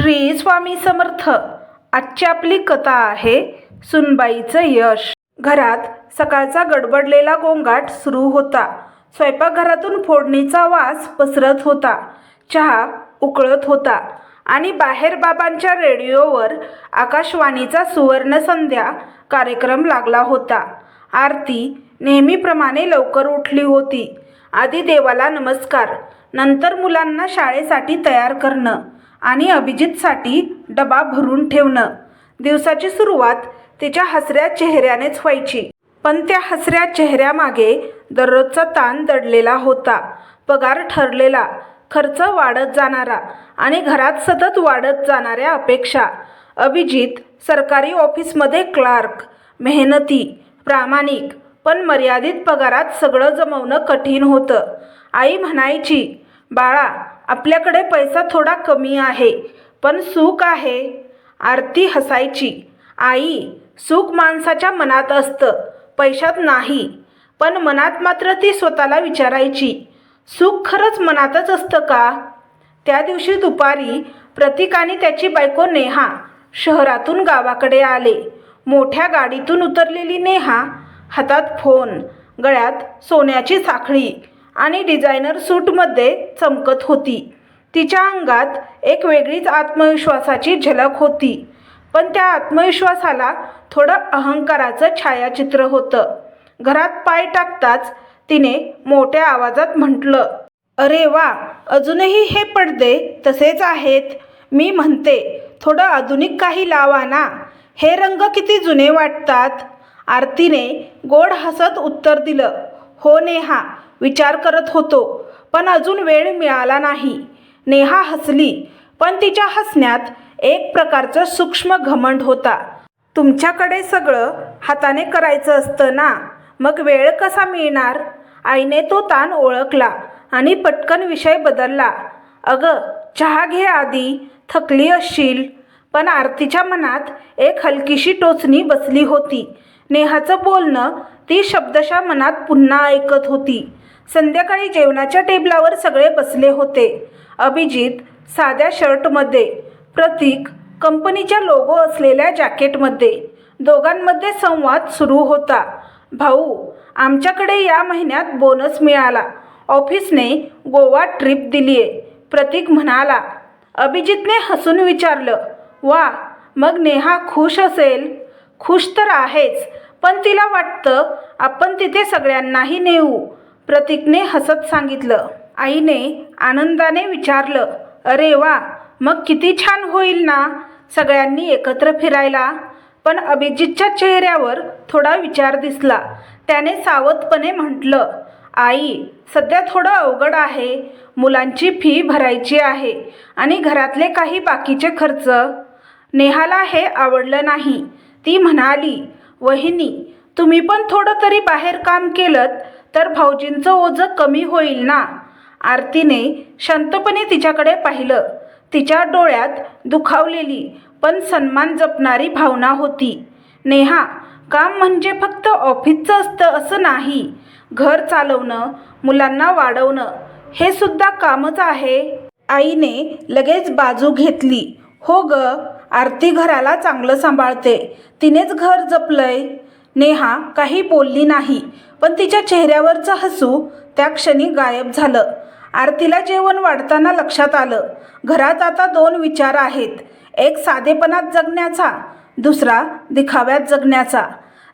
श्री स्वामी समर्थ. आजची आपली कथा आहे सुनबाईचं यश. घरात सकाळचा गडबडलेला गोंगाट सुरू होता. स्वयंपाकघरातून फोडणीचा वास पसरत होता. चहा उकळत होता. आणि बाहेर बाबांच्या रेडिओवर आकाशवाणीचा सुवर्ण संध्या कार्यक्रम लागला होता. आरती नेहमीप्रमाणे लवकर उठली होती. आधी देवाला नमस्कार. नंतर मुलांना शाळेसाठी तयार करणं. आणि अभिजितसाठी डबा भरून ठेवणं. दिवसाची सुरुवात तिच्या हसऱ्या चेहऱ्यानेच व्हायची. पण त्या हसऱ्या चेहऱ्यामागे दररोजचा ताण दडलेला होता. पगार ठरलेला खर्च वाढत जाणारा आणि घरात सतत वाढत जाणाऱ्या अपेक्षा. अभिजित सरकारी ऑफिसमध्ये क्लार्क मेहनती प्रामाणिक पण मर्यादित पगारात सगळं जमवणं कठीण होतं. आई म्हणायची बाळा आपल्याकडे पैसा थोडा कमी आहे पण सुख आहे. आरती हसायची. आई सुख माणसाच्या मनात असतं पैशात नाही पण मनात मात्र ती स्वतःला विचारायची. सुख खरंच मनातच असतं का? त्या दिवशी दुपारी प्रतीक आणि त्याची बायको नेहा शहरातून गावाकडे आले. मोठ्या गाडीतून उतरलेली नेहा हातात फोन गळ्यात सोन्याची साखळी आणि डिझायनर सूटमध्ये चमकत होती. तिच्या अंगात एक वेगळीच आत्मविश्वासाची झलक होती. पण त्या आत्मविश्वासाला थोडं अहंकाराचं छायाचित्र होतं. घरात पाय टाकताच तिने मोठ्या आवाजात म्हटलं अरे वा अजूनही हे पडदे तसेच आहेत. मी म्हणते थोडं आधुनिक काही लावा ना. हे रंग किती जुने वाटतात. आरतीने गोड हसत उत्तर दिलं हो नेहा विचार करत होतो. पण अजून वेळ मिळाला नाही. नेहा हसली पण तिच्या हसण्यात एक प्रकारचं सूक्ष्म घमंड होता. तुमच्याकडे सगळं हाताने करायचं असतं ना? मग वेळ कसा मिळणार? आईने तो ताण ओळखला आणि पटकन विषय बदलला. अगं चहा घे आधी थकली असशील. पण आरतीच्या मनात एक हलकीशी टोचणी बसली होती. नेहाचं बोलणं ती शब्दशः मनात पुन्हा ऐकत होती. संध्याकाळी जेवणाच्या टेबलावर सगळे बसले होते. अभिजित साध्या शर्टमध्ये प्रतीक कंपनीच्या लोगो असलेल्या जॅकेटमध्ये. दोघांमध्ये संवाद सुरू होता. भाऊ आमच्याकडे या महिन्यात बोनस मिळाला. ऑफिसने गोवा ट्रिप दिली आहे प्रतीक म्हणाला अभिजितने हसून विचारलं वा मग नेहा खुश असेल? खुश तर आहेच पण तिला वाटतं आपण तिथे सगळ्यांनाही नेऊ. प्रतीकने हसत सांगितलं. आईने आनंदाने विचारलं अरे वा मग किती छान होईल ना सगळ्यांनी एकत्र फिरायला. पण अभिजितच्या चेहऱ्यावर थोडा विचार दिसला. त्याने सावधपणे म्हटलं आई सध्या थोडं अवघड आहे. मुलांची फी भरायची आहे आणि घरातले काही बाकीचे खर्च. नेहाला हे आवडलं नाही. ती म्हणाली वहिनी तुम्ही पण थोडं तरी बाहेर काम केलं तर भाऊजींचं ओझं कमी होईल ना? आरतीने शांतपणे तिच्याकडे पाहिलं. तिच्या डोळ्यात दुखावलेली पण सन्मान जपणारी भावना होती. नेहा काम म्हणजे फक्त ऑफिसचं असतं असं नाही. घर चालवणं मुलांना वाढवणं हे सुद्धा कामच आहे. आईने लगेच बाजू घेतली. हो ग आरती घराला चांगलं सांभाळते. तिनेच घर जपलंय. नेहा काही बोलली नाही पण तिच्या चेहऱ्यावरचं हसू त्या क्षणी गायब झालं. आरतीला जेवण वाढताना लक्षात आलं घरात आता दोन विचार आहेत. एक साधेपणात जगण्याचा दुसरा दिखाव्यात जगण्याचा.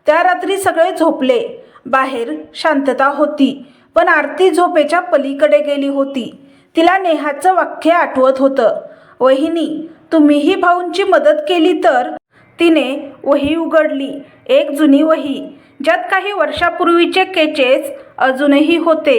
त्या रात्री सगळे झोपले. बाहेर शांतता होती पण आरती झोपेच्या पलीकडे गेली होती. तिला नेहाचं वाक्य आठवत होतं वहिनी तुम्हीही भाऊंची मदत केली तर तिने वही उघडली. एक जुनी वही ज्यात काही वर्षापूर्वीचे केचेस अजूनही होते.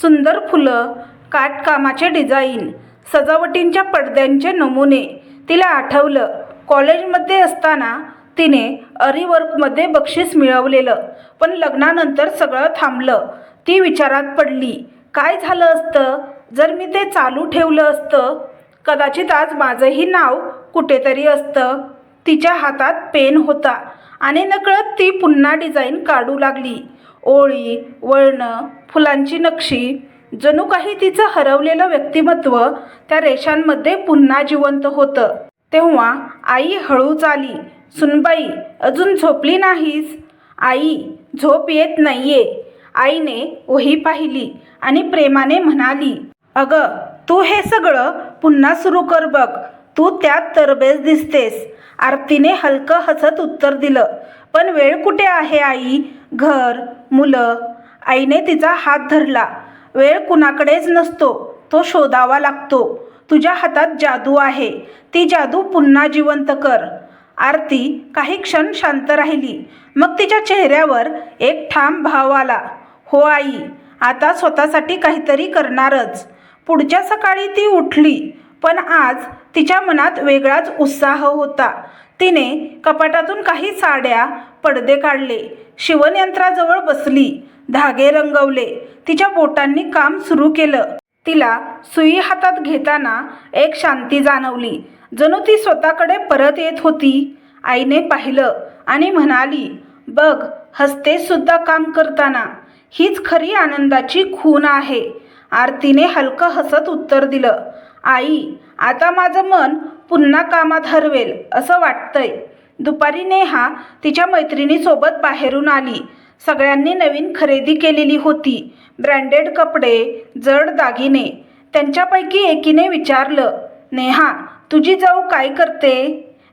सुंदर फुलं काटकामाचे डिझाईन सजावटींच्या पडद्यांचे नमुने. तिला आठवलं कॉलेजमध्ये असताना तिने अरिवर्कमध्ये बक्षीस मिळवलेलं पण लग्नानंतर सगळं थांबलं. ती विचारात पडली काय झालं असतं? जर मी ते चालू ठेवलं असतं कदाचित आज माझंही नाव कुठेतरी असतं. तिच्या हातात पेन होता आणि नकळत ती पुन्हा डिझाईन काढू लागली. ओळी वळणं फुलांची नक्षी जणू काही तिचं हरवलेलं व्यक्तिमत्व त्या रेषांमध्ये पुन्हा जिवंत होतं. तेव्हा आई हळूच आली सुनबाई अजून झोपली नाहीस? आई झोप येत नाहीये. आईने वही पाहिली आणि प्रेमाने म्हणाली अगं तू हे सगळं पुन्हा सुरू कर बघ. तू त्यात तरबेज दिसतेस. आरतीने हलकं हसत उत्तर दिलं. पण वेळ कुठे आहे आई? घर मुलं? आईने तिचा हात धरला. वेळ कुणाकडेच नसतो. तो शोधावा लागतो. तुझ्या हातात जादू आहे. ती जादू पुन्हा जिवंत कर. आरती काही क्षण शांत राहिली. मग तिच्या चेहऱ्यावर एक ठाम भाव आला. हो आई आता स्वतःसाठी काहीतरी करणारच. पुढच्या सकाळी ती उठली. पण आज तिच्या मनात वेगळाच उत्साह होता. तिने कपाटातून काही साड्या पडदे काढले शिवणयंत्राजवळ बसली धागे रंगवले तिच्या बोटांनी काम सुरू केलं. तिला सुई हातात घेताना एक शांती जाणवली. जणू ती स्वतःकडे परत येत होती. आईने पाहिलं आणि म्हणाली बघ हसते सुद्धा काम करताना हीच खरी आनंदाची खून आहे. आरतीने हलकं हसत उत्तर दिलं आई आता माझं मन पुन्हा कामात हरवेल असं वाटतंय. दुपारी नेहा तिच्या मैत्रिणीसोबत बाहेरून आली. सगळ्यांनी नवीन खरेदी केलेली होती. ब्रँडेड कपडे जड दागिने. त्यांच्यापैकी एकीने विचारलं नेहा तुझी जाऊ काय करते?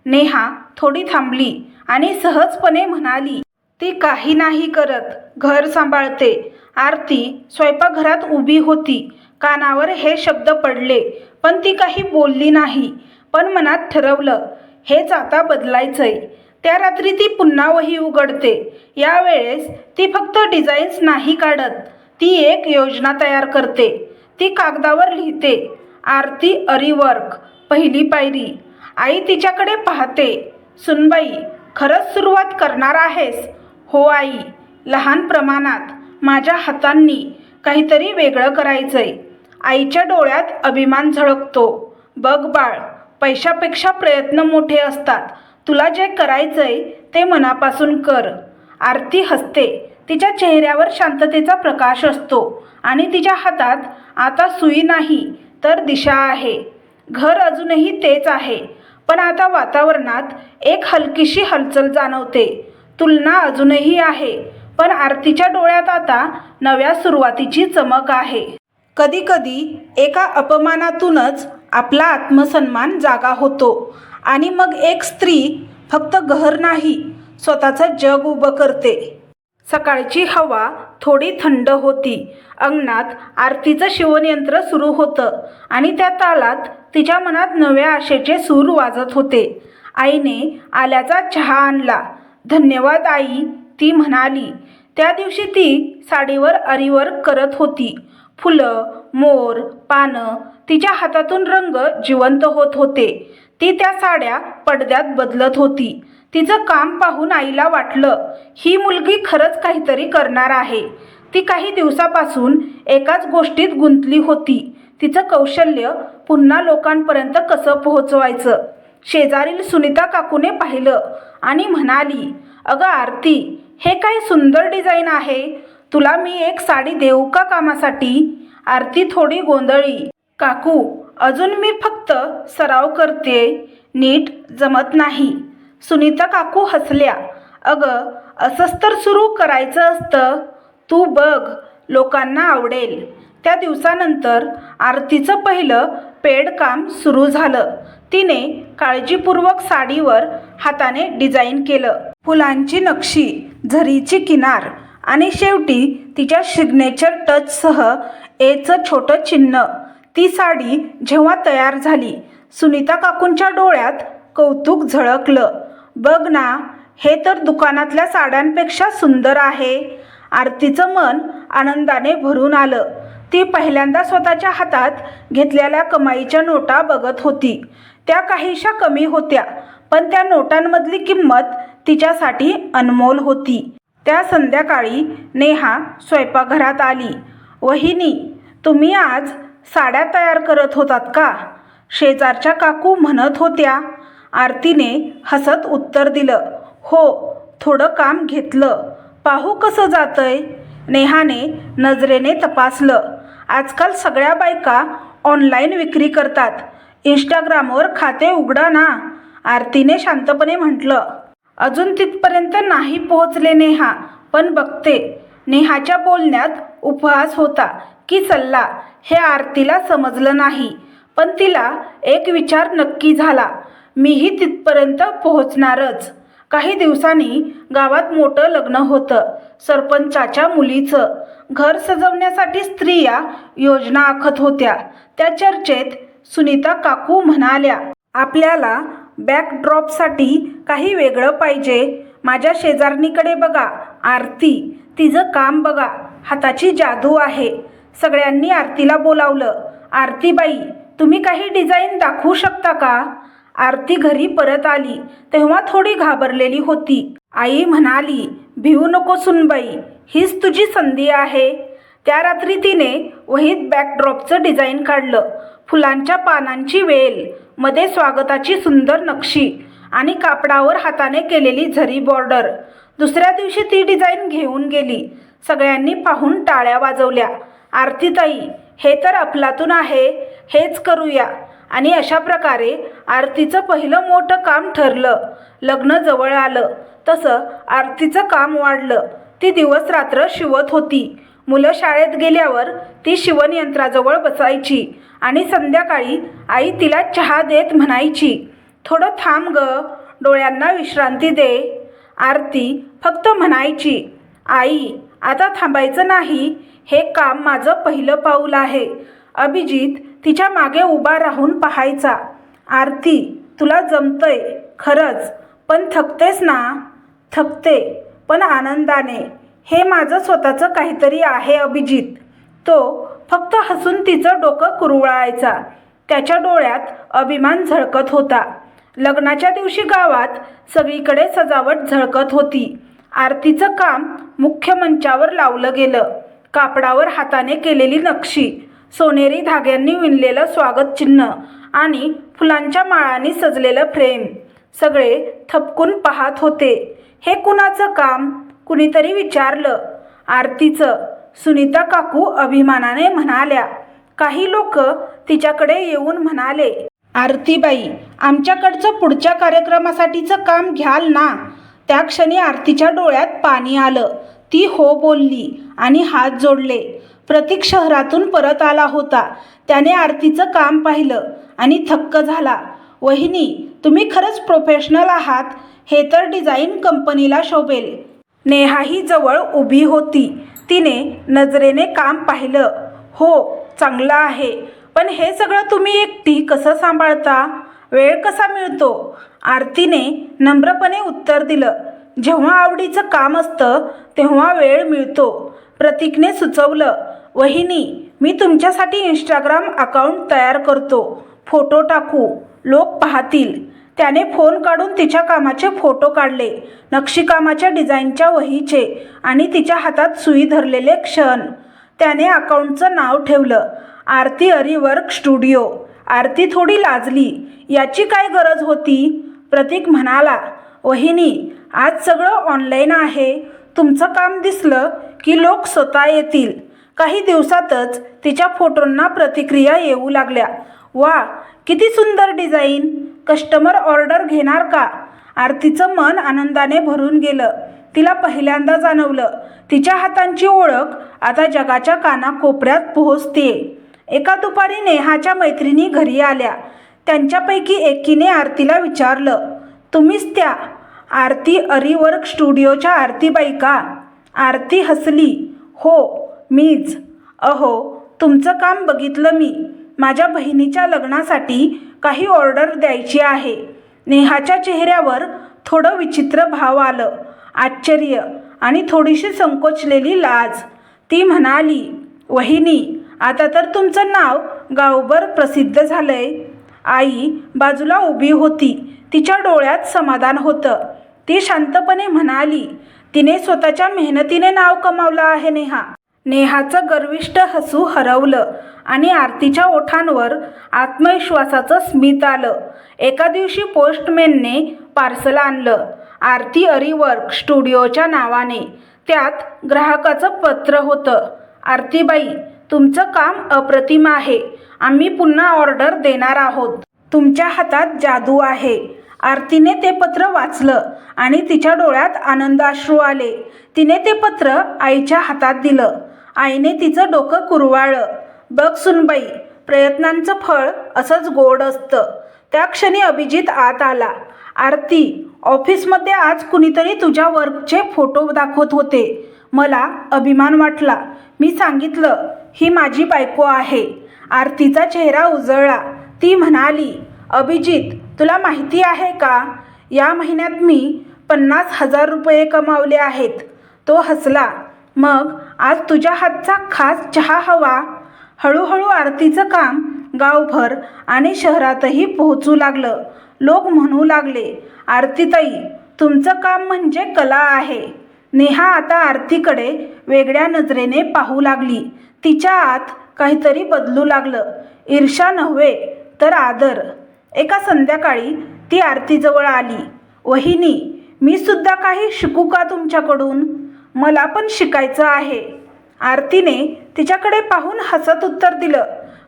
नेहा थोडी थांबली आणि सहजपणे म्हणाली ती काही नाही करत घर सांभाळते. आरती स्वयंपाकघरात उभी होती. कानावर हे शब्द पडले. पण ती काही बोलली नाही. पण मनात ठरवलं हेच आता बदलायचंय. त्या रात्री ती पुन्हा वही उघडते. यावेळेस ती फक्त डिझाईन्स नाही काढत ती एक योजना तयार करते. ती कागदावर लिहिते. आरती अरीवर्क पहिली पायरी. आई तिच्याकडे पाहते सुनबाई खरंच सुरुवात करणार आहेस? हो आई. लहान प्रमाणात माझ्या हातांनी काहीतरी वेगळं करायचंय. आईच्या डोळ्यात अभिमान झळकतो. बघ बाळ पैशापेक्षा प्रयत्न मोठे असतात. तुला जे करायचंय ते मनापासून कर आरती हसते. तिच्या चेहऱ्यावर शांततेचा प्रकाश असतो आणि तिच्या हातात आता सुई नाही तर दिशा आहे. घर अजूनही तेच आहे पण आता वातावरणात एक हलकीशी हलचल जाणवते. तुलना अजूनही आहे पण आरतीच्या डोळ्यात आता नव्या सुरुवातीची चमक आहे. कधीकधी एका अपमानातूनच आपला आत्मसन्मान जागा होतो. आणि मग एक स्त्री फक्त घर नाही स्वतःचं जग उभं करते. सकाळची हवा थोडी थंड होती. अंगणात आरतीचं शिवणयंत्र सुरू होतं आणि त्या तालात तिच्या मनात नव्या आशेचे सूर वाजत होते. आईने आल्याचा चहा आणला. धन्यवाद आई ती म्हणाली. त्या दिवशी ती साडीवर अरीवर करत होती. फुलं मोर पानं तिच्या हातातून रंग जिवंत होत होते. ती त्या साड्या पडद्यात बदलत होती. तिचं काम पाहून आईला वाटलं ही मुलगी खरंच काहीतरी करणार आहे. ती काही दिवसापासून एकाच गोष्टीत गुंतली होती. तिचं कौशल्य पुन्हा लोकांपर्यंत कसं पोहोचवायचं? शेजारील सुनीता काकूने पाहिलं आणि म्हणाली अगं आरती हे काय सुंदर डिझाईन आहे. तुला मी एक साडी देऊ का कामासाठी? आरती थोडी गोंधळी. काकू अजून मी फक्त सराव करते. नीट जमत नाही. सुनीता काकू हसल्या. अगं असंच तर सुरू करायचं असतं. तू बघ लोकांना आवडेल. त्या दिवसानंतर आरतीचं पहिलं पेड काम सुरू झालं. तिने काळजीपूर्वक साडीवर हाताने डिझाईन केलं. फुलांची नक्षी झरीची किनार आणि शेवटी तिच्या सिग्नेचर टचसह एचं छोटं चिन्ह. ती साडी जेव्हा तयार झाली सुनीता काकूंच्या डोळ्यात कौतुक झळकलं. बघ ना हे तर दुकानातल्या साड्यांपेक्षा सुंदर आहे. आरतीचं मन आनंदाने भरून आलं. ती पहिल्यांदा स्वतःच्या हातात घेतलेल्या कमाईच्या नोटा बघत होती. त्या काहीशा कमी होत्या पण त्या नोटांमधली किंमत तिच्यासाठी अनमोल होती. त्या संध्याकाळी नेहा स्वयंपाकघरात आली. वहिनी तुम्ही आज साड्या तयार करत होतात का? शेजारच्या काकू म्हणत होत्या. आरतीने हसत उत्तर दिलं. हो थोडं काम घेतलं. पाहू कसं जातंय? नेहाने नजरेने तपासलं. आजकाल सगळ्या बायका ऑनलाईन विक्री करतात. इंस्टाग्रामवर खाते उघडा ना. आरतीने शांतपणे म्हटलं. अजून तिथपर्यंत नाही पोहोचले नेहा. पण बघते. नेहाच्या बोलण्यात उपहास होता की सल्ला हे आरतीला समजलं नाही. पण तिला एक विचार नक्की झाला. मीही तिथपर्यंत पोहोचणारच. काही दिवसांनी गावात मोठं लग्न होतं. सरपंचाच्या मुलीचं. घर सजवण्यासाठी स्त्रिया योजना आखत होत्या. त्या चर्चेत सुनीता काकू म्हणाल्या आपल्याला बॅकड्रॉपसाठी काही वेगळं पाहिजे. माझ्या शेजारणीकडे बघा आरती. तिचं काम बघा. हाताची जादू आहे. सगळ्यांनी आरतीला बोलावलं. आरतीबाई तुम्ही काही डिझाईन दाखवू शकता का? आरती घरी परत आली. तेव्हा थोडी घाबरलेली होती. आई म्हणाली भिवू नको सुनबाई हीच तुझी संधी आहे. त्या रात्री तिने वहीत बॅकड्रॉपचं डिझाईन काढलं. फुलांच्या पानांची वेल मध्ये स्वागताची सुंदर नक्षी आणि कापडावर हाताने केलेली झरी बॉर्डर. दुसऱ्या दिवशी ती डिझाईन घेऊन गेली. सगळ्यांनी पाहून टाळ्या वाजवल्या. आरतीताई हे तर अफलातून आहे हेच करूया. आणि अशा प्रकारे आरतीचं पहिलं मोठं काम ठरलं. लग्न जवळ आलं. तसं आरतीचं काम वाढलं. ती दिवस रात्र शिवत होती. मुलं शाळेत गेल्यावर ती शिवणयंत्राजवळ बसायची आणि संध्याकाळी आई तिला चहा देत म्हणायची थोडं थांब ग डोळ्यांना विश्रांती दे आरती फक्त म्हणायची आई आता थांबायचं नाही हे काम माझं पहिलं पाऊल आहे अभिजित तिच्यामागे उभा राहून पाहायचा आरती तुला जमतंय खरंच पण थकतेस ना? थकते पण आनंदाने. हे माझं स्वतःचं काहीतरी आहे अभिजित. तो फक्त हसून तिचं डोकं कुरवळायचा. त्याच्या डोळ्यात अभिमान झळकत होता. लग्नाच्या दिवशी गावात सगळीकडे सजावट झळकत होती. आरतीचं काम मुख्य मंचावर लावलं गेलं. कापडावर हाताने केलेली नक्षी सोनेरी धाग्यांनी विणलेलं स्वागत चिन्ह आणि फुलांच्या माळांनी सजलेलं फ्रेम सगळे थपकून पाहत होते. हे कुणाचं काम? कुणीतरी विचारलं. आरतीचं सुनीता काकू अभिमानाने म्हणाल्या काही लोक तिच्याकडे येऊन म्हणाले आरतीबाई आमच्याकडचं पुढच्या कार्यक्रमासाठीचं काम घ्याल ना. त्या क्षणी आरतीच्या डोळ्यात पाणी आलं. ती हो बोलली आणि हात जोडले. प्रतीक शहरातून परत आला होता. त्याने आरतीचं काम पाहिलं आणि थक्क झाला. वहिनी तुम्ही खरंच प्रोफेशनल आहात. हे तर डिझाईन कंपनीला शोभेल. नेहाही जवळ उभी होती. तिने नजरेने काम पाहिलं. हो चांगलं आहे. पण हे सगळं तुम्ही एकटी कसं सांभाळता? वेळ कसा मिळतो? आरतीने नम्रपणे उत्तर दिलं. जेव्हा आवडीचं काम असतं तेव्हा वेळ मिळतो प्रतीकने सुचवलं. वहिनी मी तुमच्यासाठी इंस्टाग्राम अकाउंट तयार करतो. फोटो टाकू. लोक पाहतील. त्याने फोन काढून तिच्या कामाचे फोटो काढले नक्षीकामाच्या डिझाईनच्या वहीचे आणि तिच्या हातात सुई धरलेले क्षण. त्याने अकाउंटचं नाव ठेवलं आरती अरिवर्क स्टुडिओ. आरती थोडी लाजली याची काय गरज होती? प्रतीक म्हणाला वहिनी आज सगळं ऑनलाईन आहे. तुमचं काम दिसलं की लोक स्वतः येतील. काही दिवसातच तिच्या फोटोंना प्रतिक्रिया येऊ लागल्या. वा किती सुंदर डिझाईन! कस्टमर ऑर्डर घेणार का? आरतीचं मन आनंदाने भरून गेलं. तिला पहिल्यांदा जाणवलं. तिच्या हातांची ओळख आता जगाच्या कानाकोपऱ्यात पोहोचते एका दुपारी नेहाच्या मैत्रिणी घरी आल्या. त्यांच्यापैकी एकीने आरतीला विचारलं तुम्हीच त्या आरती अरिवर्क स्टुडिओच्या आरतीबाई का? आरती हसली. हो मीच. अहो तुमचं काम बघितलं मी. माझ्या बहिणीच्या लग्नासाठी काही ऑर्डर द्यायची आहे. नेहाच्या चेहऱ्यावर थोडं विचित्र भाव आलं. आश्चर्य आणि थोडीशी संकोचलेली लाज. ती म्हणाली वहिनी आता तर तुमचं नाव गावभर प्रसिद्ध झालंय. आई बाजूला उभी होती. तिच्या डोळ्यात समाधान होतं. ती शांतपणे म्हणाली तिने स्वतःच्या मेहनतीने नाव कमावलं आहे नेहा. नेहाचं गर्विष्ट हसू हरवलं आणि आरतीच्या ओठांवर आत्मविश्वासाचं स्मित आलं. एका दिवशी पोस्टमॅनने पार्सल आणलं. आरती अरिवर्क स्टुडिओच्या नावाने. त्यात ग्राहकाचं पत्र होतं. आरतीबाई तुमचं काम अप्रतिम आहे. आम्ही पुन्हा ऑर्डर देणार आहोत. तुमच्या हातात जादू आहे. आरतीने ते पत्र वाचलं आणि तिच्या डोळ्यात आनंदाश्रू आले. तिने ते पत्र आईच्या हातात दिलं. आईने तिचं डोकं कुरवाळलं. बघ सुनबाई प्रयत्नांचं फळ असंच गोड असतं. त्या क्षणी अभिजित आत आला. आरती ऑफिसमध्ये आज कुणीतरी तुझ्या वर्कचे फोटो दाखवत होते. मला अभिमान वाटला. मी सांगितलं ही माझी बायको आहे. आरतीचा चेहरा उजळला. ती म्हणाली अभिजित तुला माहिती आहे का? या महिन्यात मी पन्नास हजार रुपये कमावले आहेत. तो हसला. मग आज तुझ्या हातचा खास चहा हवा. हळूहळू आरतीचं काम गावभर आणि शहरातही पोहोचू लागलं. लोक म्हणू लागले आरतीताई तुमचं काम म्हणजे कला आहे नेहा आता आरतीकडे वेगळ्या नजरेने पाहू लागली. तिच्या आत काहीतरी बदलू लागलं. ईर्षा नव्हे तर आदर. एका संध्याकाळी ती आरतीजवळ आली. वहिनी मी सुद्धा काही शिकू का तुमच्याकडून? मला पण शिकायचं आहे. आरतीने तिच्याकडे पाहून हसत उत्तर दिलं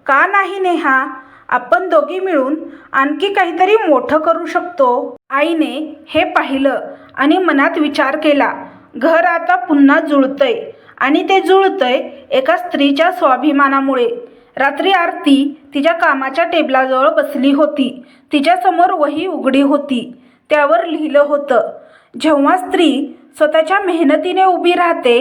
का नाही नेहा? आपण दोघी मिळून आणखी काहीतरी मोठं करू शकतो. आईने हे पाहिलं आणि मनात विचार केला घर आता पुन्हा जुळतंय आणि ते जुळतंय एका स्त्रीच्या स्वाभिमानामुळे. रात्री आरती तिच्या कामाच्या टेबलाजवळ बसली होती. तिच्यासमोर वही उघडी होती. त्यावर लिहिलं होतं जेव्हा स्त्री स्वतःच्या मेहनतीने उभी राहते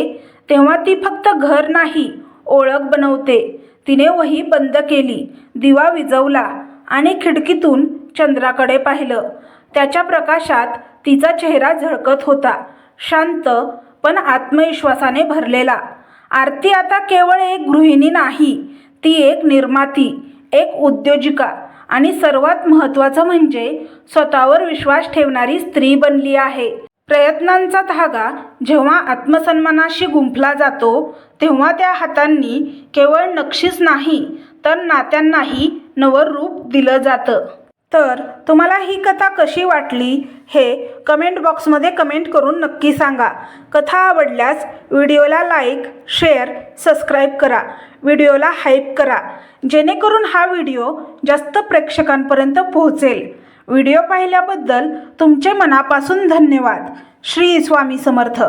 तेव्हा ती फक्त घर नाही ओळख बनवते. तिने वही बंद केली दिवा विजवला आणि खिडकीतून चंद्राकडे पाहिलं. त्याच्या प्रकाशात तिचा चेहरा झळकत होता शांत पण आत्मविश्वासाने भरलेला. आरती आता केवळ एक गृहिणी नाही ती एक निर्माती एक उद्योजिका आणि सर्वात महत्त्वाचं म्हणजे स्वतःवर विश्वास ठेवणारी स्त्री बनली आहे. प्रयत्नांचा धागा जेव्हा आत्मसन्मानाशी गुंफला जातो तेव्हा त्या हातांनी केवळ नक्षीच नाही तर नात्यांनाही नवं रूप दिलं जातं. तर तुम्हाला ही कथा कशी वाटली हे कमेंट बॉक्समध्ये कमेंट करून नक्की सांगा. कथा आवडल्यास व्हिडिओला लाईक शेअर सबस्क्राईब करा. व्हिडिओला हाईप करा जेणेकरून हा व्हिडिओ जास्त प्रेक्षकांपर्यंत पोहोचेल. व्हिडिओ पाहिल्याबद्दल तुमचे मनापासून धन्यवाद. श्री स्वामी समर्थ.